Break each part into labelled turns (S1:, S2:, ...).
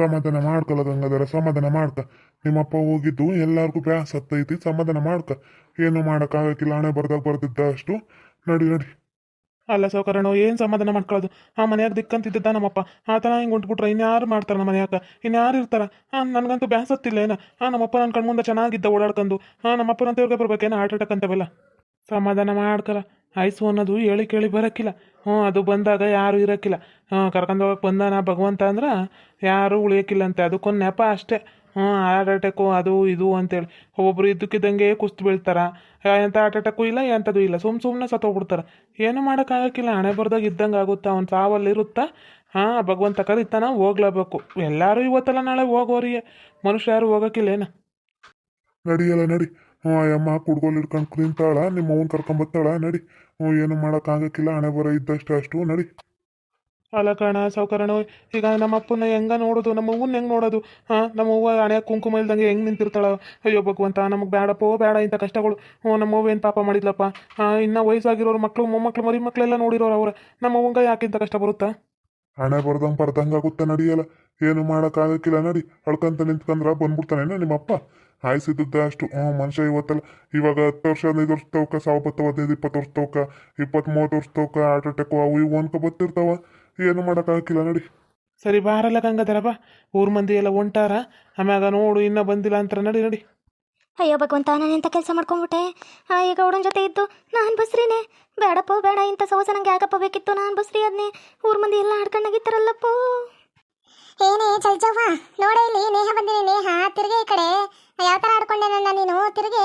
S1: ಸಮಾಧಾನ ಮಾಡ್ಕೊಲ್ಲ ಗಂಗಾಧರ ಸಮಾಧಾನ ಮಾಡ್ಕ. ನಿಮ್ಮಪ್ಪ ಹೋಗಿದ್ದು ಎಲ್ಲಾರ್ಗೂ ಬ್ಯಾಸ್ ಹತ್ತೈತಿ ಸಮಾಧಾನ ಮಾಡ್ಕ. ಏನು ಮಾಡೋಕ್ಕಾಗಕ್ಕಿಲ್ಲ, ಹಣೆ ಬರ್ದಾಗ ಬರ್ದಿದ್ದ ಅಷ್ಟು ನಡಿ ನಡಿ.
S2: ಅಲ್ಲ ಸೌಕರ್ಯನೋ ಏನು ಸಮಾಧಾನ ಮಾಡ್ಕೊಳ್ಳೋದು? ಆ ಮನ್ಯಾಗ ದಿಕ್ಕಂತಿದ್ದ ನಮ್ಮಪ್ಪ. ಆತನ ಹಿಂಗೆ ಉಂಟ್ಬಿಟ್ರೆ ಇನ್ಯಾರು ಮಾಡ್ತಾರೆ ನಮ್ಮ ಮನ್ಯಾಗ? ಇನ್ಯಾರು ಇರ್ತಾರ? ಹಾಂ ನನಗಂತೂ ಬ್ಯಾಸತ್ತಿಲ್ಲ ಏನ? ಆ, ನಮ್ಮಪ್ಪ ನನ್ನ ಕಣ್ಮುಂದೆ ಚೆನ್ನಾಗಿದ್ದ ಓಡಾಡ್ಕೊಂಡು ಹಾಂ ನಮ್ಮಪ್ಪನಂತ ಇವ್ರಿಗೆ ಬರ್ಬೇಕೇನ? Heart attack ಅಂತವೆಲ್ಲ. ಸಮಾಧಾನ ಮಾಡ್ಕಲ್ಲ ಆಯ್ಸು ಅನ್ನೋದು ಹೇಳಿ ಕೇಳಿ ಬರೋಕ್ಕಿಲ್ಲ ಹ್ಞೂ, ಅದು ಬಂದಾಗ ಯಾರು ಇರೋಕ್ಕಿಲ್ಲ ಹ್ಞೂ, ಕರ್ಕೊಂಡು ಹೋಗಕ್ಕೆ ಬಂದಾನ ಭಗವಂತ ಅಂದ್ರೆ ಯಾರು ಉಳಿಯೋಕ್ಕಿಲ್ಲ ಅಂತೆ ಅದಕ್ಕೊಂದು ನೆಪ ಅಷ್ಟೇ. ಹ್ಞೂ ಹಾರ್ಟ್ ಅಟ್ಯಾಕು ಅದು ಇದು ಅಂತೇಳಿ. ಒಬ್ಬೊಬ್ರು ಇದ್ದಕ್ಕಿದ್ದಂಗೆ ಕುಸ್ತು ಬೀಳ್ತಾರೆ. ಎಂಥ ಹಾರ್ಟ್ ಅಟ್ಯಾಕು ಇಲ್ಲ ಎಂಥದ್ದು ಇಲ್ಲ. ಸುಮ್ಮ ಸುಮ್ಮನೆ ಸತ್ತೋಗ್ಬಿಡ್ತಾರೆ. ಏನು ಮಾಡೋಕ್ಕಾಗಕ್ಕಿಲ್ಲ ಹಣೆ ಬರ್ದಾಗ ಇದ್ದಂಗೆ ಆಗುತ್ತಾ? ಅವ್ನು ಸಾವಲ್ಲಿ ಇರುತ್ತಾ? ಹಾಂ, ಭಗವಂತ ಕರೀತಾನ, ಹೋಗ್ಲೇಬೇಕು. ಎಲ್ಲರೂ ಇವತ್ತಲ್ಲ ನಾಳೆ ಹೋಗೋರಿಗೆ. ಮನುಷ್ಯ ಯಾರು ಹೋಗೋಕ್ಕಿಲ್ಲ ಏನು?
S1: ನಡಿಯಲ್ಲ, ನಡಿ. ಹ್ಞೂ ಅಯ್ಯಮ್ಮ ಕುಡ್ಗೋಲ್ ಹಿಡ್ಕೊಂಡು ಕುಂತಾಳ ನಿಮ್ಮ ಅವನ್ ಕರ್ಕೊಂಬತ್ತಾಳ ನಡಿ. ಹ್ಞೂ ಏನು ಮಾಡೋಕ್ಕಾಗಕ್ಕಿಲ್ಲ ಹಣೆ ಬರ ಇದ್ದಷ್ಟು ಅಷ್ಟು ನಡಿ.
S2: ಅಲ್ಲ ಕಣ ಸೌಕರಣ ಈಗ ನಮ್ಮ ಅಪ್ಪನ ಹೆಂಗ ನೋಡೋದು ನಮ್ಮ ಅವ್ವನ್ನ ಹೆಂಗೆ ನೋಡೋದು? ಹಾಂ ನಮ್ಮ ಅವ್ವ ಹಣೆ ಕುಂಕುಮ ಇಲ್ದಂಗೆ ಹೆಂಗೆ ನಿಂತಿರ್ತಾಳ? ಅಯ್ಯೋ ಭಗವಂತ ನಮಗೆ ಬೇಡಪ್ಪೋ ಬೇಡ ಇಂಥ ಕಷ್ಟಗಳು. ಹ್ಞೂ ನಮ್ಮ ಅವ್ವ ಏನು ಪಾಪ ಮಾಡಿದ್ಲಪ್ಪ? ಹಾಂ ಇನ್ನೂ ವಯಸ್ಸಾಗಿರೋರು ಮಕ್ಕಳು ಮೊಮ್ಮಕ್ಕಳು ಮರಿ ಮಕ್ಕಳೆಲ್ಲ ನೋಡಿರೋರು ಅವ್ರ. ನಮ್ಮ ಅವಂಗ ಯಾಕೆ ಇಂಥ ಕಷ್ಟ ಬರುತ್ತಾ?
S1: ಹಣೆ ಬರ್ದಂಗೆ ಬರ್ದಂಗೆ ಆಗುತ್ತೆ ನಡಿಯಲ್ಲ. ಏನು ಮಾಡೋಕ್ಕಾಗಕ್ಕಿಲ್ಲ ನಡಿ. ಅಳ್ಕಂತ ನಿಂತ್ಕಂದ್ರ ಬಂದ್ಬಿಡ್ತಾನೇನ ನಿಮ್ಮಪ್ಪ? ಆಯ್ಸಿದ್ದ ಅಷ್ಟು. ಹ್ಞೂ ಮನುಷ್ಯ ಇವತ್ತಲ್ಲ ಇವಾಗ ಹತ್ತು ವರ್ಷ ಹದಿನೈದು ವರ್ಷ ತೋಕ ಸಾವಿರ ಬತ್ತವ ಹದಿನೈದು ಇಪ್ಪತ್ತು ವರ್ಷ ತೋಕ ಇಪ್ಪತ್ತು ಮೂವತ್ತು ವರ್ಷ ತೋಕ ಹಾರ್ಟ್ ಅಟ್ಯಾಕು ಅವು ಇವು ಅನ್ಕೊ ಬತ್ತಿರ್ತಾವ ಏನು ಮಾಡೋಕ್ಕಾಗಕ್ಕಿಲ್ಲ ನೋಡಿ.
S2: ಸರಿ ಬಾರಲ್ಲ ಗಂಗಾಧರ ಬಾ. ಊರ್ ಮಂದಿ ಎಲ್ಲ ಹೊಂಟಾರ. ಆಮ್ಯಾಗ ನೋಡು ಇನ್ನೂ ಬಂದಿಲ್ಲ ಅಂತಾರ ನಡಿ ನಡಿ.
S3: ಅಯ್ಯೋ ಭಗವಂತ ನಾನು ಎಂಥ ಕೆಲಸ ಮಾಡ್ಕೊಂಡ್ಬಿಟ್ಟೆ? ಈಗ ಹುಡುಗನ ಜೊತೆ ಇದ್ದು ನಾನು ಬಸ್ರಿನೇ. ಬೇಡಪ್ಪ ಬೇಡ ಇಂಥ ಸವಸ ನಂಗೆ ಯಾಕಪ್ಪ ಬೇಕಿತ್ತು. ನಾನು ಬಸ್ರಿ ಅದನ್ನೇ ಊರ್ ಮಂದಿ ಎಲ್ಲ ಆಡ್ಕೊಂಡಾಗಿತ್ತಾರಲ್ಲಪ್ಪ
S4: ಏನೇ ಚಲ್ಚವ್ವ ನೋಡ ಇಲ್ಲಿ ನೇಹ ಬಂದಿನಿ ನೇಹ. ತಿರ್ಗಿ ಈ ಕಡೆ. ಯಾವ ಥರ ಆಡ್ಕೊಂಡೆ ನನ್ನ ನೀನು? ತಿರುಗಿ,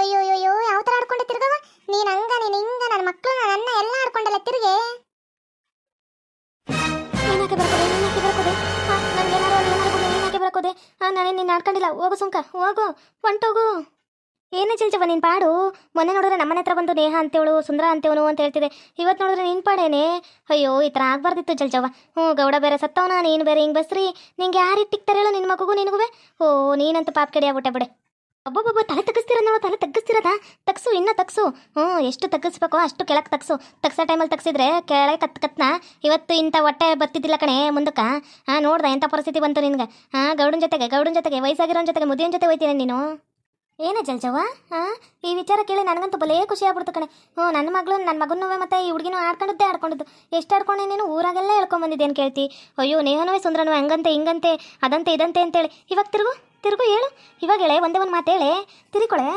S4: ಅಯ್ಯೋ ಅಯ್ಯೋ ಯಾವ ಥರ ಆಡ್ಕೊಂಡೆ ತಿರ್ಗವ? ನೀನು ಹಂಗ, ನೀನು ಹಿಂಗ ನನ್ನ ಮಕ್ಕಳು ನನ್ನ ಎಲ್ಲ ಆಡ್ಕೊಂಡಲ್ಲ ತಿರುಗಿ.
S3: ಬರ್ಕೋದೆ? ಬರ್ಕೋದೆ? ಹಾಂ ನನಗೆ ಏನಾರು ನೀನಾಕೆ ಬರ್ಕೋದೆ? ಹಾಂ ನಾನೇ ಆಡ್ಕೊಂಡಿಲ್ಲ? ಹೋಗು ಸುಂಕ, ಹೋಗು, ಹೊಂಟೋಗು. ಏನೇ ಚಿಲ್ಚವ ನಿನ್ ಪಾಡು. ಮೊನ್ನೆ ನೋಡಿದ್ರೆ ನಮ್ಮನೆ ಹತ್ರ ಬಂದು ನೇಹ ಅಂತೇವಳು ಸುಂದರ ಅಂತೇವನು ಅಂತ ಹೇಳ್ತಿದೆ. ಇವತ್ತು ನೋಡಿದ್ರೆ ನಿನ್ ಪಾಡೇನೆ? ಅಯ್ಯೋ, ಈ ಥರ ಆಗ್ಬಾರ್ದಿತ್ತು ಚಲ್ಚವ್ವ. ಹ್ಞೂ, ಗೌಡ ಬೇರೆ ಸತ್ತವನ, ನೀನು ಬೇರೆ ಹಿಂಗೆ ಬಸ್ರಿ. ನಿಂಗೆ ಯಾರು ಇಟ್ಟಿಕ್ತಾರೆ ಹೇಳು ನಿನ್ನ ಮಗುಗೂ ನಿನಗೂ ಓ, ನೀನಂತ ಪಾಪ ಕಡೆ ಆಗ್ಬಿಟ್ಟೆ ಬಿಡೆ. ಒಬ್ಬೊಬ್ಬ ತಲೆ ತಗ್ಗಿಸ್ತಿರ ನೋಡು ತಲೆ ತಗ್ಗಿಸ್ತಿರದ? ತಗ್ಸು, ಇನ್ನ ತಗ್ಸು. ಹ್ಞೂ, ಎಷ್ಟು ತಗ್ಗಿಸ್ಬೇಕೋ ಅಷ್ಟು ಕೆಳಗೆ ತಗ್ಸು. ತಗ್ಸೋ ಟೈಮಲ್ಲಿ ತಗ್ಸಿದ್ರೆ ಕೆಳಗೆ ಕತ್ ಕತ್ನ ಇವತ್ತು ಇಂಥ ಹೊಟ್ಟೆ ಬರ್ತಿದ್ದಿಲ್ಲ ಕಣೆ ಮುಂದಕ್ಕೆ. ಹಾಂ ನೋಡ್ದೆ ಎಂಥ ಪರಿಸ್ಥಿತಿ ಬಂತು ನಿನ್ಗೆ. ಹಾಂ ಗೌಡನ ಜೊತೆಗೆ ಗೌಡನ ಜೊತೆಗೆ, ವಯಸ್ಸಾಗಿರೋನ್ ಜೊತೆಗೆ, ಮುದಿಯನ್ ಜೊತೆ ಹೋಯ್ತೀನಿ ನೀನು? ಏನೇ ಜಲ್ಜವ್ವ? ಹಾಂ ಈ ವಿಚಾರ ಕೇಳಿ ನನಗಂತೂ ಬಲೇ ಖುಷಿ ಆಗ್ಬಿಡ್ತು ಕಣೆ. ಹ್ಞೂ, ನನ್ನ ಮಗಳು, ನನ್ನ ಮಗನೂ ಮತ್ತೆ ಈ ಹುಡುಗಿನೂ ಆಡ್ಕೊಂಡಿದ್ದೆ ಆಡ್ಕೊಂಡಿದ್ದು. ಎಷ್ಟು ಆಡ್ಕೊಂಡೆ ನೀನು? ಊರಾಗೆಲ್ಲ ಹೇಳ್ಕೊಂಬಂದಿದ್ದೆ ಏನು ಕೇಳ್ತಿ? ಅಯ್ಯೋ, ನೇಹನವೇ ಸುಂದ್ರನು, ಹಂಗಂತೆ, ಹಿಂಗಂತೆ, ಅದಂತೆ, ಇದಂತೆ ಅಂತೇಳಿ. ಇವಾಗ ತಿರುಗು ತಿರುಗು ಹೇಳು. ಇವಾಗ ಹೇಳೆ ಒಂದೇ ಒಂದು ಮಾತು ಹೇಳೆ. ತಿರುಕೊಳೆ.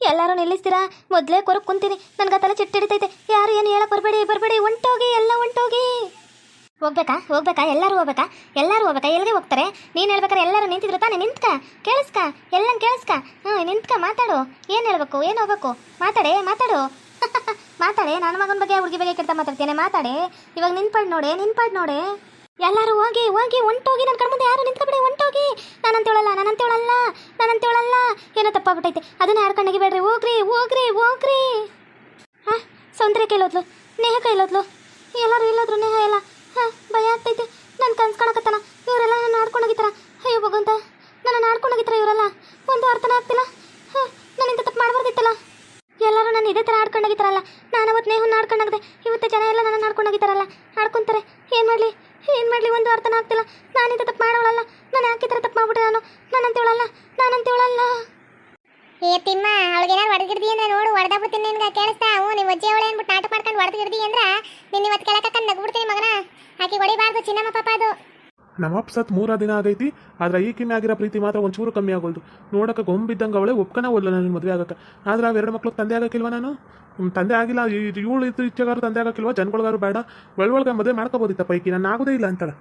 S3: ಎಲ್ಲರೂ ನಿಲ್ಲಿಸ್ತೀರಾ? ಮೊದಲೇ ಕೊರಕ್ ಕುಂತೀನಿ. ನನ್ಗೆ ತಲೆ ಚಿಟ್ಟ ಹಿಡಿತೈತೆ. ಯಾರು ಏನು ಹೇಳಕ್ಕೆ ಬರಬೇಡಿ ಬರಬೇಡಿ. ಹೊಂಟೋಗಿ ಎಲ್ಲ ಹೊಂಟೋಗಿ ಹೋಗ್ಬೇಕಾ? ಹೋಗ್ಬೇಕಾ? ಎಲ್ಲರೂ ಹೋಗ್ಬೇಕಾ? ಎಲ್ಲರೂ ಹೋಗ್ಬೇಕಾ? ಎಲ್ಲಿಗೆ ಹೋಗ್ತಾರೆ? ನೀನು ಹೇಳ್ಬೇಕಾರೆ ಎಲ್ಲರೂ ನಿಂತಿದ್ರು. ತಾನೆ, ನಿಂತ್ಕ. ಕೇಳಿಸ್ಕ. ಎಲ್ಲನ್ ಕೇಳಿಸ್ಕ. ಹ್ಞೂ ನಿಂತ್ಕ, ಮಾತಾಡು. ಏನು ಹೇಳ್ಬೇಕು? ಏನು ಹೋಗ್ಬೇಕು? ಮಾತಾಡೆ, ಮಾತಾಡು. ಮಾತಾಡೆ. ನನ್ನ ಮಗನ ಬಗ್ಗೆ, ಹುಡುಗಿ ಬಗ್ಗೆ ಕೆಟ್ಟ ಮಾತಾಡ್ತೇನೆ ಮಾತಾಡೆ. ಇವಾಗ ನಿನ್ಪಾಡ್ ನೋಡೆ ನಿನ್ಪಾಡ್ ನೋಡೆ. ಎಲ್ಲರೂ ಹೋಗಿ ಹೋಗಿ ಹೊಂಟೋಗಿ ನನ್ನ ಕಣ್ಮುಂದೆ ಯಾರು ನಿಂತ್ಕೊಬಿಡಿ ಹೊಂಟೋಗಿ ನಾನಂತೇಳಲ್ಲ ನಾನಂತೇಳಲ್ಲ ನಾನಂತೇಳಲ್ಲ. ಏನೋ ತಪ್ಪಾಗ್ಬಿಟ್ಟೈತೆ. ಅದನ್ನ ಆಡ್ಕೊಂಡಾಗಿ ಬೇಡ್ರಿ? ಹೋಗ್ರಿ ಹೋಗ್ರಿ ಹೋಗ್ರಿ. ಹಾಂ? ಸೌಂದರ್ಯ ಕೇಳೋದ್ಲು, ನೇಹ ಕೈಲೋದ್ಲು ಎಲ್ಲರೂ ಇಲ್ಲೋದ್ರು ನೇಹ ಎಲ್ಲ ಹಾಂ, ಭಯ ಆಗ್ತೈತೆ. ನಾನು ಕಾಣಕತ್ತಲ್ಲ, ಇವರೆಲ್ಲ ನನ್ನ ಆಡ್ಕೊಂಡೋಗಿತ್ತಾರ ಅಯ್ಯೋ, ಭಗವಂತ, ನನ್ನ ಆಡ್ಕೊಂಡೋಗಿತ್ತಾರ ಇವರೆಲ್ಲ. ಒಂದು ಅರ್ಥನ ಆಗ್ತಿಲ್ಲ. ಹಾಂ, ನಾನು ತಪ್ಪು ಮಾಡಬಾರ್ದಿತ್ತಲ್ಲ. ಎಲ್ಲರೂ ನಾನು ಇದೇ ಥರ ಆಡ್ಕೊಂಡೋಗಿತ್ತಾರಲ್ಲ ನಾನು ಅವತ್ತು ನೇಹನ್ನ ಆಡ್ಕೊಂಡಾಗದೆ. ಇವತ್ತು ಜನ ಎಲ್ಲ ನನ್ನ ಆಡ್ಕೊಂಡೋಗಿತ್ತಾರಲ್ಲ ಆಡ್ಕೊಂತಾರೆ. ಏನು ಮಾಡಲಿ? ಏನು ಮಾಡಲಿ? ಒಂದು ಅರ್ಥನ ಆಗ್ತಿಲ್ಲ. ನಾನಿಂತ ತಪ್ಪು ಮಾಡೋಳಲ್ಲ. ನಾನು ಯಾಕೆ ಥರ ತಪ್ಪು ಮಾಡ್ಬಿಟ್ಟೆ ನಾನು? ನಾನಂತೇಳಲ್ಲ. ನಾನಂತೇಳಲ್ಲ.
S4: ಏ ತಿಮ್ಮ ಅವಳಿಗೆ ಏನಾರು ಹೊಡೆದಿರ್ದಿ ಅಂದ್ರೆ ನೋಡು ಹೊಡೆದ ಬಿಡ್ತೀನಿ ನಿನ್ಗೆ ಕೇಳಿಸ್ತಾ? ಹ್ಞೂ ನಿಮ್ಮ ಅಜ್ಜಿ ಅವಳೆ ಅಂದ್ಬಿಟ್ಟು ನಾಟಕ ಮಾಡ್ಕೊಂಡು ಹೊಡೆದಿರ್ದಿ ಅಂದ್ರೆ ನಿನ್ನ ಇವತ್ತು ಕೆಳಕಂದು ನಗ್ಬಿಡ್ತೀನಿ ಮಗನ. ಆಕೆ ಹೊಡಿಬಾರ್ದು ಚಿನ್ನಮ್ಮ ಪಾಪ ಅದು.
S2: ನಮ್ಮಪ್ಪ ಸತ್ ಮೂರ ದಿನ ಆಗೈತಿ ಆದ್ರೆ ಈಕಿನ ಆಗಿರೋ ಪ್ರೀತಿ ಮಾತ್ರ ಒಂಚೂರು ಕಮ್ಮಿ ಆಗೋಲ್ದು. ನೋಡಕ್ಕೆ ಗೊಂಬಿದ್ದಂಗೆ ಅವಳೆ ಒಪ್ಕನ ಒಲ್ಲ ನನ್ನ ಮದುವೆ ಆಗಕ್ಕೆ. ಆದ್ರೆ ಅವೆರಡು ಮಕ್ಳಿಗೆ ತಂದೆ ಆಗಕ್ಕಿಲ್ವ ನಾನು? ತಂದೆ ಆಗಿಲ್ಲ ಇವಳು ಇದು ಇಚ್ಛೆಗಾರು ತಂದೆ ಆಗಕ್ಕಿಲ್ವ? ಜನಗಳಿಗಾರು ಬೇಡ. ಒಳಗೊಳಗೆ ಮದುವೆ ಮಾಡ್ಕೋಬೋದಿತ್ತಪ್ಪ ಪೈಕಿ ನಾನು ಆಗೋದೇ ಇಲ್ಲ ಅಂತಾಳೆ.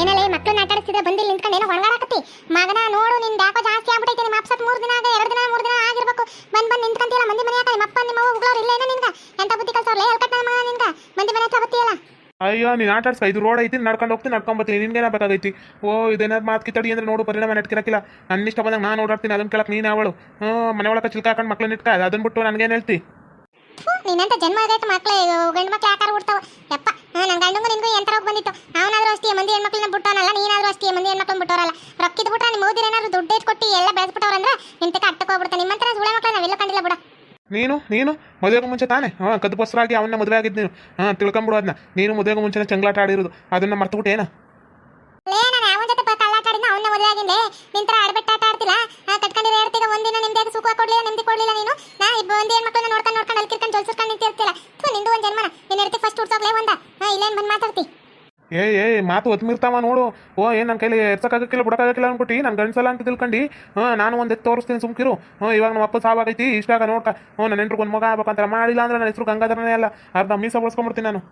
S4: ಏನಲ್ಲೇ ಮಕ್ಕಳು ಆಟಾಡಿಸಿದ್ರೆ ಬಂದಿಲ್ಲ ನಿಂತ್ಕೊಂಡು ಏನೋ ಹೊಣಗಾಡಕತ್ತಿ ಮಗನ ನೋಡು ನಿನ್ ಯಾಕೋ ಜಾಸ್ತಿ ಆಗ್ಬಿಟ್ಟೈತೆ ನಿಮ್ಮ ಅಪ್ಸತ್ ಮೂರು ದಿನ ಆಗ ಎರಡು ದಿನ ಮೂರು ದಿನ ಆಗಿರ್ಬೇಕು ಬಂದ್ ಬಂದ್ ನಿಂತ್ಕಂತಿಲ್ಲ ಮಂದಿ ಮನೆ ನಿಮ್ಮ ಅಪ್ಪ ನಿಮ್ಮ ಅವ್ವ ಉಗ್ಳವ್ರು ಇಲ್ಲೇನ ನಿನ್ಗ ಎಂತ ಬುದ್ಧಿ ಕಲ್ಸವ್ರಲ್ಲ ಹೇಳ್ಕತ್ತ ಮಗ ನಿನ್ಗ ಮಂದಿ ಮನೆ ಹತ್ರ ಬತ್ತೀಯಲ್ಲ
S2: ಅಯ್ಯೋ, ನೀನು ಆಟ ಆಡ್ಸ್ಕ ಇದು ರೋಡ್ ಐತಿ ನಡ್ಕೊಂಡು ಹೋಗ್ತೀನಿ ನಡ್ಕೊಂಬತ್ತೀನಿ ನಿನ್ಗೇನ ಬೇಕಾಗೈತಿ? ಓ ಇದೇನಾದ್ರು ಮಾತು ಕಿತ್ತಡಿ ಅಂದ್ರೆ ನೋಡು, ಪರಿಣಾಮ ನೆಟ್ಕಿರಕ್ಕಿಲ್ಲ ನನ್ನ ಇಷ್ಟ ಬಂದಾಗ ನಾನು ಓಡಾಡ್ತೀನಿ ಅದನ್ನ ಕೇಳಕ್ಕೆ ನೀನು ಅವಳು ಹ್ಞೂ, ಮನೆ ಒಳಗೆ ಚಿಲ್ಕ ಹಾಕೊಂಡು ಮಕ್ಳನ್ನ ಇಟ್ಕ ಅದನ್ನ ಬಿಟ್ಟು ನನಗೇನು ಹೇಳ್ತಿ?
S4: ನಿನ್ನಂತ ಜನ್ಮ ಆಗೈತೆ ಮಕ್ಳು ಗಂಡು ಮಕ್ಳು ಆಕಾರ ಬಿಡ್ತಾವ ಯಪ್ಪ ನನ್ನ ಗಂಡಂಗು ನಿನಗೂ ಎಂತರ ಹೋಗಿ ಬಂದಿತ್ತು? ಅವನಾದ್ರೂ ಅಷ್ಟೇ ಮಂದಿ ಹೆಣ್ಮಕ್ಳನ್ನ ಬಿಟ್ಟವನಲ್ಲ, ನೀನಾದ್ರೂ ಅಷ್ಟೇ ಮಂದಿ ಹೆಣ್ಮಕ್ಳನ್ನ ಬಿಟ್ಟವರಲ್ಲ. ರೊಕ್ಕಿದ್ ಬಿಟ್ರೆ ನಿಮ್ಮ ಓದಿರ ಏನಾದ್ರು ದುಡ್ಡು ಇಟ್ಟು ಕೊಟ್ಟು ಎಲ್ಲ ಬೆಳೆಸ್ಬಿಟ್ಟವ್ರಂದ್ರೆ ನಿಂತಕ್ಕೆ ಅಟ್ಟಕ್ಕೆ ಹೋಗ್ಬಿಡ್ತಾನೆ ನಿಮ್ಮಂತರ ಸುಳೆ ಮಕ್ಕಳು ನಾವೆಲ್ಲ ಕಂಡಿಲ್ಲ ಬಿಡ.
S2: ನೀನು ನೀನು ಮದುವೆಗೂ ಮುಂಚೆ ತಾನೆ? ಹಾಂ ಕದ್ದು ಬಸ್ರಾಗಿ ಅವನ್ನ ಮದುವೆ ಆಗಿದ್ದು ನೀನು. ಹಾಂ ತಿಳ್ಕೊಂಬಿಡು ಅದನ್ನ ನೀನು ಮದುವೆಗೂ ಮುಂಚೆ ಚಂಗ್ಲಾಟ ಆಡಿರೋದು. ಅದನ್ನ ಮರ್ತುಬಿಟ್ಟು ಏನ?
S4: ಲೇ ನಾನು ಅವನ ಜೊತೆ ಪ- ಕಳ್ಳಾಟ ಆಡಿದ್ನ ಅವನ ಮದುವೆ ಆಗಿಂದೆ? ನಿನ್ ತರ ಆಡ್ಬಿಟ್ಟು ಆಡ್ತಿಲ್ಲ? ಆ, ಕಟ್ಕೊಂಡಿರೋ ಹೇಳ್ತೀಗ ಒಂದಿನ ನಿಂದು ಹೆಡ್ತಿ ಫಸ್ಟ್ ಹುಡ್ಸೋಗ್ಲೇ ಒಂದ. ಇಲ್ಲೇನ್ ಬಂದು ಮಾತಾಡ್ತಿ?
S2: ಏ ಏ, ಮಾತು ಒತ್ಮಿರ್ತಾವ ನೋಡು. ಓ ಏನು ನನ್ನ ಕೈಲಿ ಎರ್ಸಕ್ಕಾಗಕ್ಕಿಲ್ಲ, ಬಿಡಕ್ಕಾಗಕ್ಕಿಲ್ಲ ಅನ್ಬಿಟ್ಟು ನನ್ನ ಗಂಡಸಲ್ಲ ಅಂತ ತಿಳ್ಕೊಂಡು ಹಾಂ, ನಾನು ಒಂದು ಎತ್ತು ತೋರಿಸ್ತೀನಿ ಸುಮ್ಕಿರು. ಹ್ಞೂ ಇವಾಗ ನಮ್ಮ ಅಪ್ಪ ಸಾವಾಗೈತಿ, ಇಷ್ಟಾಗ ನೋಡ್ಕ. ಹ್ಞೂ ನನ್ನ ಹೆಂಟ್ರಿಗೆ ಒಂದು ಮಗ ಆಗ್ಬೇಕಂತ ಮಾಡಿಲ್ಲ ಅಂದ್ರೆ ನನ್ನ ಹೆಸರು ಗಂಗಾಧರನೇ ಅಲ್ಲ. ಅರ್ಧ ಮೀಸ ಬಳಸ್ಕೊಂಡ್ಬಿಡ್ತೀನಿ ನಾನು.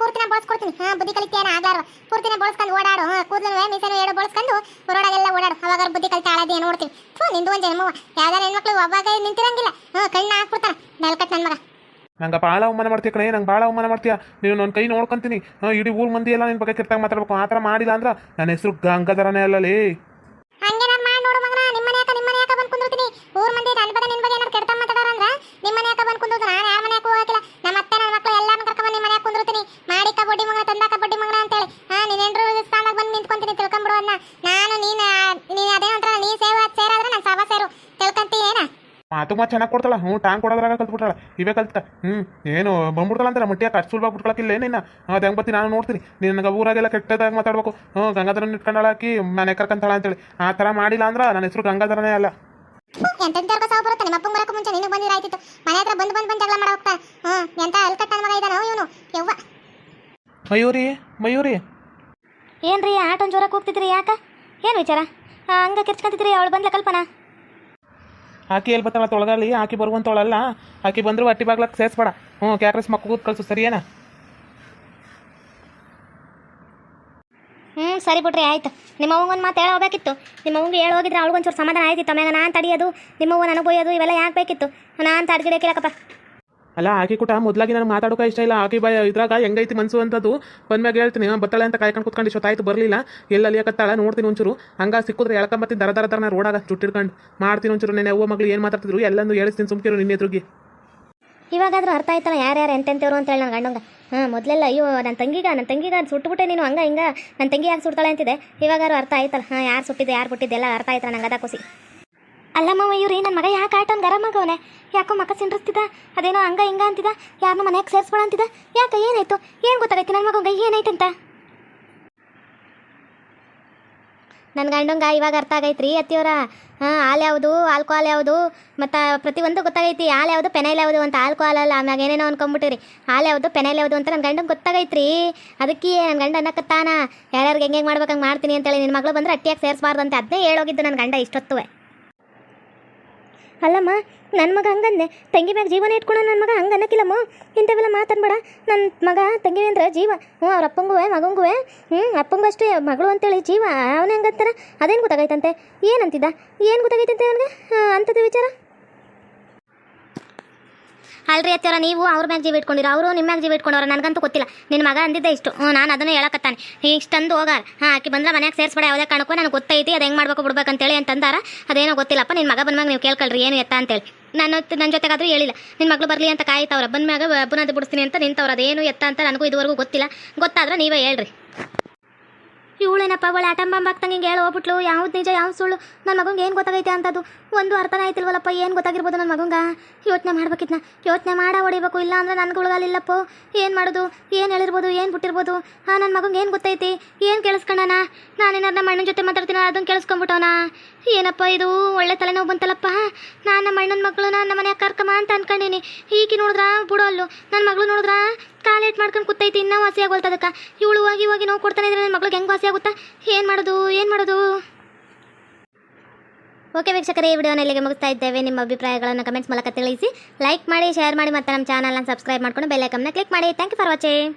S4: ಪೂರ್ತಿನ ಬಳಸ್ಕೊಡ್ತೀನಿ. ಹಾ, ಬುದ್ಧಿ ಕಲಿತೇನ ಆಗ್ಲಾರ ಪೂರ್ತಿನ ಬಳಸ್ಕೊಂಡು ಓಡಾಡು. ಹಾ, ಕೂದಲು ಮೀಸನು ಏಳು ಬಳಸ್ಕೊಂಡು ಹೊರಡಾಗೆಲ್ಲ ಓಡಾಡು. ಅವಾಗ ಬುದ್ಧಿ ಕಲಿತ ಆಳದಿ ನೋಡ್ತೀನಿ. ಥೂ, ನಿಂದು ಒಂದು ಜನ್ಮವ. ಯಾವ್ದಾರ ಹೆಣ್ಮಕ್ಳು ಒಬ್ಬಾಗ ನಿಂತಿರಂಗಿಲ್ಲ. ಹಾ ಕಣ್ಣ ಹಾಕ್ಬಿಡ್ತಾರ ನೆಲ್ಕಟ್ ನನ್ನ ಮಗ.
S2: ನಂಗೆ ಭಾಳ ಅವಮಾನ ಮಾಡ್ತೀಯ ಕಣೆ, ನಂಗೆ ಭಾಳ ಅವಮಾನ ಮಾಡ್ತೀಯ. ನೀನು ನನ್ನ ಕೈ ನೋಡ್ಕೊಂತೀನಿ. ಇಡೀ ಊರ್ ಮಂದಿ ಎಲ್ಲ ನಿನ್ ಬಗ್ಗೆ ಕೆಟ್ಟಾಗ ಮಾತಾಡ್ಬೇಕು. ಆ ಥರ ಮಾಡಿಲ್ಲ ಅಂದ್ರೆ ನನ್ನ ಹೆಸರು ಗಂಗಾಧರನೇ ಅಲ್ಲ
S4: ಲೇ. ನಾನು ನಿನ್ ನಾನು ಅದೇ ಒಂಥರ ನೀ ಸೇವ ಸೇರಾದ್ರೆ ನಾನು ಸಭಾ ಸೇರು. ತಿಳ್ಕೊಂತೀನಿ. ಏನ
S2: ಮಾತು ಮಾತು ಚೆನ್ನಾಗಿ ಕೊಡ್ತಾಳ. ಹ್ಞೂ ಟಾಂಗ್ ಕೊಡೋದ್ರಾಗ ಕಲ್ತ್ಬಿಟ್ಟಾಳ ಇವೇ ಕಲ್ತ ಹ್ಞೂ ಏನು ಬಂದ್ಬಿಡ್ತಾಳ ಅಂತಾರೆ ಮಟ್ಟಿಯಾಕ ಅಷ್ಟು ಸುಲಭ ಬಿಟ್ಕೊಳಕ್ಕಿಲ್ಲ ಏನಿನ್ನ ಅದು ಹೆಂಗೆ ಬತ್ತಿ ನಾನು ನೋಡ್ತೀನಿ. ನೀನು ನನಗೆ ಊರಾಗೆಲ್ಲ ಕೆಟ್ಟದಾಗ ಮಾತಾಡ್ಬೇಕು. ಹ್ಞೂ ಗಂಗಾಧರನ ಇಟ್ಕೊಂಡಾಳ ಹಾಕಿ ಮನೆ ಕರ್ಕಂತಾಳ ಅಂತೇಳಿ. ಆ ಥರ ಮಾಡಿಲ್ಲ ಅಂದ್ರೆ ನನ್ನ ಹೆಸರು ಗಂಗಾಧರನೇ ಅಲ್ಲ.
S4: ಎಂತೆಂತರ್ಗ ಸಾವು ಬರುತ್ತೆ? ನಿಮ್ಮ ಅಪ್ಪಂಗೆ ಬರಕ್ಕೆ ಮುಂಚೆ ನಿನಗೆ ಬಂದಿರ ಆಯ್ತಿತ್ತು ಮನೆ ಹತ್ರ ಬಂದು ಬಂದು ಬಂದು ಜಗಳ ಮಾಡ ಹೋಗ್ತಾ? ಹ್ಞೂ ಎಂತ ಮಗ ಇದ್ದಾನೋ ಇವನು? ಯವ್ವ.
S2: ಮಯೂರಿ ಮಯೂರಿ.
S3: ಏನ್ರಿ ಆಟೋನ್ ಜೋರಕ್ಕೆ ಹೋಗ್ತಿದ್ರಿ ಯಾಕ? ಏನು ವಿಚಾರ? ಹಂಗೆ ಹಂಗ ಕಿರ್ಚ್ಕೊಂತಿದ್ರಿ ಅವಳು ಬಂದ್ಲ ಕಲ್ಪನಾ?
S2: ಆಕಿ ಎಲ್ಲಿ ಬರ್ತಾಳ ತೊಳಗಲ್ಲಿ ಆಕಿ ಬರುವಂತವಳಲ್ಲ ಆಕಿ ಬಂದ್ರು ಅಟ್ಟಿ ಬಾಗ್ಲಕ್ಕೆ ಸೇರಿಸ್ಬೇಡ. ಹ್ಞೂ, ಕ್ಯಾಕ್ರೆಸ್ ಮಕ್ಕ ಕೂತ್ ಕಳ್ಸು ಸರಿಯೇನಾ
S3: ಹ್ಞೂ ಸರಿ ಬಿಡ್ರಿ, ಆಯ್ತು. ನಿಮ್ಮ ಒಂದು ಮಾತು ಹೇಳ ಹೋಗಬೇಕಿತ್ತು. ನಿಮ್ಮ ಅವ್ಗೆ ಹೋಗಿದ್ರೆ ಅವಳಿಗೊಂಚೂರು ಸಮಾಧಾನ ಆಯ್ತಿತ್ತು. ಆಮ್ಯಾಗ ನಾನು ತಡಿಯೋದು ನಿಮ್ಮವ್ವ ನನಗೆ ಅದು ಇವೆಲ್ಲ ಯಾಕೆ ಬೇಕಿತ್ತು? ನಾನು ತಡ್ಗಿಡಕ್ಕಿಲ್ಲಕ್ಕಪ್ಪ
S2: ಅಲ್ಲ, ಆಕಿ ಕೂಟ ಮೊದ್ಲಾಗಿ ನನಗೆ ಮಾತಾಡೋಕೆ ಇಷ್ಟ ಇಲ್ಲ. ಆಕಿ ಬಾಯ್ ಇದ್ರಾಗ ಹೆಂಗೈತಿ ಮನ್ಸು ಅಂತದ್ದು. ಬಂದ್ಮ್ಯಾಗ ಹೇಳ್ತೀನಿ ಬತ್ತಾಳೆ ಅಂತ ಕಾಯ್ಕೊಂಡು ಕುತ್ಕೊಂಡು ಇಷ್ಟೊತ್ತಾಯ್ತು ಬರಲಿಲ್ಲ. ಎಲ್ಲ ಕತ್ತಾಳ? ನೋಡ್ತೀನಿ ಒಂಚೂರು. ಹಂಗ ಸಿಕ್ಕಿದ್ರೆ ಎಳ್ಕೊಂಬತ್ತೀನಿ ದರ ದರ ದರ ನಾ ರೋಡಾಗ ಚುಟ್ಟಿಡ್ಕೊಂಡು. ಮಾಡ್ತೀನಿ ಒಂಚೂರು, ನೆನೆ ಅವ್ವ ಮಗಳು ಏನು ಮಾತಾಡ್ತಿದ್ರು ಎಲ್ಲಂದು ಹೇಳಿಸ್ತೀನಿ, ಸುಮ್ಕಿರು ನಿನ್ನ ಎದುರಿಗೆ.
S3: ಇವಾಗಾದ್ರೂ ಅರ್ಥ ಆಯ್ತಲ್ಲ, ಯಾರ್ಯಾರು ಎಂತೆಂತವ್ರು ಅಂತೇಳಿ ನನ್ನ ಗಂಡಂಗ. ಹಾಂ, ಮೊದಲೆಲ್ಲ, ಅಯ್ಯೋ ನನ್ನ ತಂಗಿಗ ನನ್ನ ತಂಗಿಗ ಸುಟ್ಟುಬಿಟ್ಟೆ ನೀನು, ಹಂಗ ಹಿಂಗ ನನ್ನ ತಂಗಿ ಯಾಕೆ ಸುಡ್ತಾಳೆ? ಅಂತಿದೆ ಇವಾಗಾರು ಅರ್ಥ ಆಯ್ತಲ್ಲ, ಹಾಂ, ಯಾರು ಸುಟ್ಟಿದ್ದೆ, ಯಾರು ಬಿಟ್ಟಿದ್ದೆಲ್ಲ ಅರ್ಥ ಆಯ್ತಲ್ಲ, ನಂಗೆ ಅದ ಖುಷಿ. ಅಲ್ಲಮ್ಮ ಇವ್ರಿ ನನ್ನ ಮಗ ಯಾಕೆ ಆಟೋನ್ ಗರಂ ಆಗವನೆ? ಯಾಕೋ ಮಕ್ಕ ಸಿಂಡ್ರಿಸ್ತಿದ್ದ? ಅದೇನೋ ಹಂಗ ಹಿಂಗ ಅಂತಿದ ಯಾರನ್ನ ಮನೆಗೆ ಸೇರಿಸ್ಬೇಡ ಅಂತಿದ ಯಾಕೆ ಏನಾಯ್ತು? ಏನು ಗೊತ್ತಾಗೈತಿ ನನ್ನ ಮಗಂಗ? ಅಂತ? ನನ್ನ ಗಂಡಂಗ ಇವಾಗ ಅರ್ಥ ಆಗೈತ್ರಿ, ಅತ್ತಿಯವರ. ಹಾಂ, ಹಾಲು ಯಾವುದು? ಆಲ್ಕೋಹಾಲ್ ಯಾವುದು? ಮತ್ತು ಪ್ರತಿಯೊಂದು ಗೊತ್ತಾಗೈತಿ, ಹಾಲು ಯಾವುದು, ಪೆನೈಲ್ ಯಾವುದು ಅಂತ. ಆಲ್ಕೋಹಾಲ್ ಅಲ್ಲ, ಆಮ್ಯಾಗ ಏನೇನೋ ಅನ್ಕೊಂಬಿಟ್ಟಿರಿ. ಹಾಲು ಯಾವುದು, ಪೆನೈಲ್ ಯಾವುದು ಅಂತ ನನ್ನ ಗಂಡಂಗೆ ಗೊತ್ತಾಗೈತ್ರಿ. ಅದಕ್ಕೆ ನನ್ನ ಗಂಡ ಅನ್ನಕತ್ತಾನ. ಯಾರ್ಯಾರಿಗೆ ಹೆಂಗೆ ಹೆಂಗೆ ಮಾಡ್ಬೇಕಂಗೆ ಮಾಡ್ತೀನಿ ಅಂತೇಳಿ ನಿನ್ನ ಮಗಳು ಬಂದ್ರೆ ಅಟ್ಟಿಯಾಗಿ ಸೇರಿಸಬಾರ್ದು ಅಂತ. ಅದನ್ನೇ ಹೇಳೋಗಿದ್ದು ನನ್ನ ಗಂಡ ಇಷ್ಟೊತ್ತುವೆ. ಅಲ್ಲಮ್ಮ ನನ್ನ ಮಗ ಹಂಗಂದೆ. ತಂಗಿ ಮ್ಯಾಗ ಜೀವನ ಇಟ್ಕೊಂಡು ನನ್ನ ಮಗ ಹಂಗೆ ಅನ್ನಕ್ಕಿಲ್ಲಮ್ಮ ಇಂಥವೆಲ್ಲ ಮಾತನ್ಬೇಡ ನನ್ನ ಮಗ ತಂಗಿ ಅಂದ್ರೆ ಜೀವ. ಹ್ಞೂ ಅವ್ರ ಅಪ್ಪಂಗುವೆ, ಮಗಂಗುವೆ. ಹ್ಞೂ ಅಪ್ಪಂಗಷ್ಟು ಅಷ್ಟೇ ಮಗಳು ಅಂತೇಳಿ ಜೀವ. ಅವನೇ ಹಂಗಂತಾರ? ಅದೇನು ಗೊತ್ತಾಗೈತಂತೆ? ಏನಂತಿದ್ದ? ಏನು ಗೊತ್ತಾಗೈತಂತೆ ಅವನಿಗೆ ಅಂಥದ್ದು ವಿಚಾರ? ಅಲ್ರಿ ಅತ್ತರ ನೀವು ಅವ್ರ ಮ್ಯಾಗ ಜೀವ ಇಟ್ಕೊಂಡಿರೋ, ಅವರು ನಿಮ್ಮ ಮ್ಯಾಗ ಜೀವ ಇಟ್ಕೊಂಡವ್ರ, ನನಗಂತೂ ಗೊತ್ತಿಲ್ಲ. ನಿನ್ನ ಮಗ ಅಂದಿದ್ದೆ ಇಷ್ಟು. ನಾನು ಅದನ್ನು ಹೇಳಕತ್ತಾನೆ. ಇಷ್ಟಂದು ಹೋಗಾರ. ಹಾಂ, ಆಕಿ ಬಂದ್ರೆ ಮನ್ಯಾಗ ಸೇರಿಸ್ಬೇಡ, ಯಾವುದೇ ಕಾರಣಕ್ಕೂ ನನಗೆ ಗೊತ್ತೈತಿ, ಅದು ಹೆಂಗೆ ಮಾಡ್ಬೇಕು ಬಿಡ್ಬೇಕಂತೇಳಿ ಅಂತಂದಾರ. ಅದೇನೋ ಗೊತ್ತಿಲ್ಲಪ್ಪ ನಿನ್ನ ಮಗ ಬಂದ್ಮ್ಯಾಗ ನೀವು ಕೇಳ್ಕೊಳ್ರಿ, ಏನು ಎತ್ತ ಅಂತೇಳಿ. ನಾನು ನನ್ನ ಜೊತೆಗಾದರೂ ಹೇಳಿಲ್ಲ. ನಿನ್ನ ಮಗಳು ಬರಲಿ ಅಂತ ಕಾಯ್ತವ್ರ ಬಂದ್ಮ್ಯಾಗ ಬುನಾದಿ ಬಿಡಿಸ್ತೀನಿ ಅಂತ ನಿಂತವ್ರು, ಅದೇನು ಎತ್ತ ಅಂತ ನನಗೂ ಇದುವರೆಗೂ ಗೊತ್ತಿಲ್ಲ. ಗೊತ್ತಾದ್ರೆ ನೀವೇ ಹೇಳ್ರಿ. ಇವಳೇನಪ್ಪ ಅವಳು ಆಗ್ತಂಗೆ ಹಿಂಗೆ ಹೇಳಿ ಹೋಗ್ಬಿಟ್ಲು. ಯಾವ್ದು ನಿಜ, ಯಾವ್ದು ಸುಳ್ಳು? ನನ್ನ ಮಗಂಗೆ ಏನು ಗೊತ್ತಾಗೈತೆ ಅಂತದ್ದು? ಒಂದು ಅರ್ಥನ ಆಯ್ತಿಲ್ವಲ್ಲಪ್ಪ, ಏನು ಗೊತ್ತಾಗಿರ್ಬೋದು ನನ್ನ ಮಗಂಗ? ಯೋಚನೆ ಮಾಡ್ಬೇಕಿದ್ನ. ಯೋಚನೆ ಮಾಡ ಹೊಡಿಬೇಕು, ಇಲ್ಲ ಅಂದ್ರೆ ನನಗೆ ಉಳಗಾಲಿಲ್ಲಪ್ಪೋ ಏನು ಮಾಡೋದು? ಏನು ಹೇಳಿರ್ಬೋದು? ಏನು ಬಿಟ್ಟಿರ್ಬೋದು? ಹಾಂ ನನ್ನ ಮಗಂಗೆ ಏನು ಗೊತ್ತೈತಿ? ಏನು ಕೇಳಿಸ್ಕೊಂಡಣ ನಾನೇನಾರು ನಮ್ಮ ಅಣ್ಣನ ಜೊತೆ ಮಾತಾಡ್ತೀನ ಅದನ್ನು ಕೇಳಿಸ್ಕೊಂಬಿಟ್ಟವನ ಏನಪ್ಪ ಇದು? ಒಳ್ಳೆ ತಲೆನೋವು ಬಂತಲ್ಲಪ್ಪ? ನಾನು ನಮ್ಮ ಅಣ್ಣನ ಮಕ್ಕಳು ನಮ್ಮ ಮನ್ಯಾಗ ಕರ್ಕಮ್ಮ ಅಂತ ಅನ್ಕೊಂಡಿನಿ. ಈಗ ನೋಡಿದ್ರ? ಬಿಡೋ ಅಲ್ಲು ನನ್ನ ಮಗಳು ನೋಡಿದ್ರ? ಕಾಲೇಟ್ ಮಾಡ್ಕೊಂಡು ಕೂತೈತಿ, ಇನ್ನೂ ವಾಸಿ ಆಗೋಲ್ತದಕ್ಕ ಇವಳು ಹೋಗಿ ಹೋಗಿ ನೋವು ಕೊಡ್ತಾನೆ ಇದ್ರೆ ನನ್ನ ಮಗಳಿಗೆ ಹೆಂಗೆ ವಾಸಿ ಆಗುತ್ತಾ? ಏನು ಮಾಡೋದು ಏನು ಮಾಡೋದು? ಓಕೆ ವೀಕ್ಷಕರೇ, ಈ ವಿಡಿಯೋನ ಇಲ್ಲಿಗೆ ಮುಗಿಸ್ತಾ ಇದ್ದೇವೆ. ನಿಮ್ಮ ಅಭಿಪ್ರಾಯಗಳನ್ನು ಕಮೆಂಟ್ಸ್ ಮೂಲಕ ತಿಳಿಸಿ ಲೈಕ್ ಮಾಡಿ ಶೇರ್ ಮಾಡಿ ಮತ್ತು ನಮ್ಮ ಚಾನಲ್ನ ಸಬ್ಸ್ಕ್ರೈಬ್ ಮಾಡ್ಕೊಂಡು ಬೆಲ್ಲೈಕಮ್ನ ಕ್ಲಿಕ್ ಮಾಡಿ. Thank you for watching